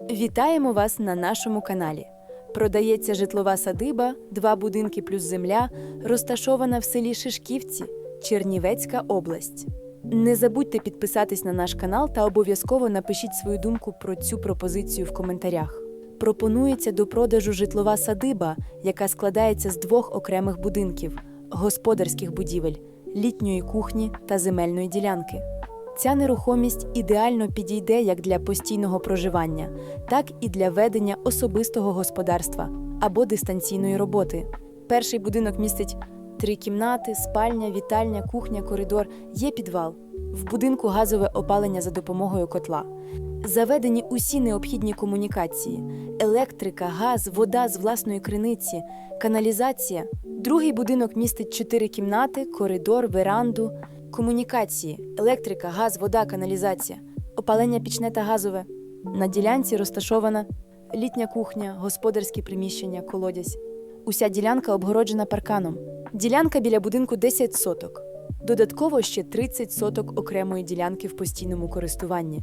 Вітаємо вас на нашому каналі. Продається житлова садиба, два будинки плюс земля, розташована в селі Шишківці, Чернівецька область. Не забудьте підписатись на наш канал та обов'язково напишіть свою думку про цю пропозицію в коментарях. Пропонується до продажу житлова садиба, яка складається з двох окремих будинків господарських будівель, літньої кухні та земельної ділянки. Ця нерухомість ідеально підійде як для постійного проживання, так і для ведення особистого господарства або дистанційної роботи. Перший будинок містить три кімнати, спальня, вітальня, кухня, коридор, є підвал. В будинку газове опалення за допомогою котла. Заведені усі необхідні комунікації: електрика, газ, вода з власної криниці, каналізація. Другий будинок містить чотири кімнати, коридор, веранду, комунікації, електрика, газ, вода, каналізація, опалення пічне та газове. На ділянці розташована літня кухня, господарські приміщення, колодязь. Уся ділянка обгороджена парканом. Ділянка біля будинку 10 соток. Додатково ще 30 соток окремої ділянки в постійному користуванні.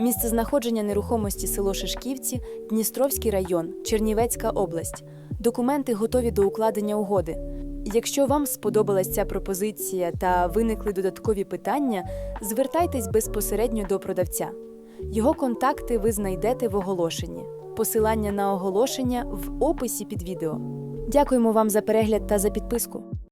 Місце знаходження нерухомості село Шишківці, Дністровський район, Чернівецька область. Документи готові до укладення угоди. Якщо вам сподобалась ця пропозиція та виникли додаткові питання, звертайтесь безпосередньо до продавця. Його контакти ви знайдете в оголошенні. Посилання на оголошення в описі під відео. Дякуємо вам за перегляд та за підписку.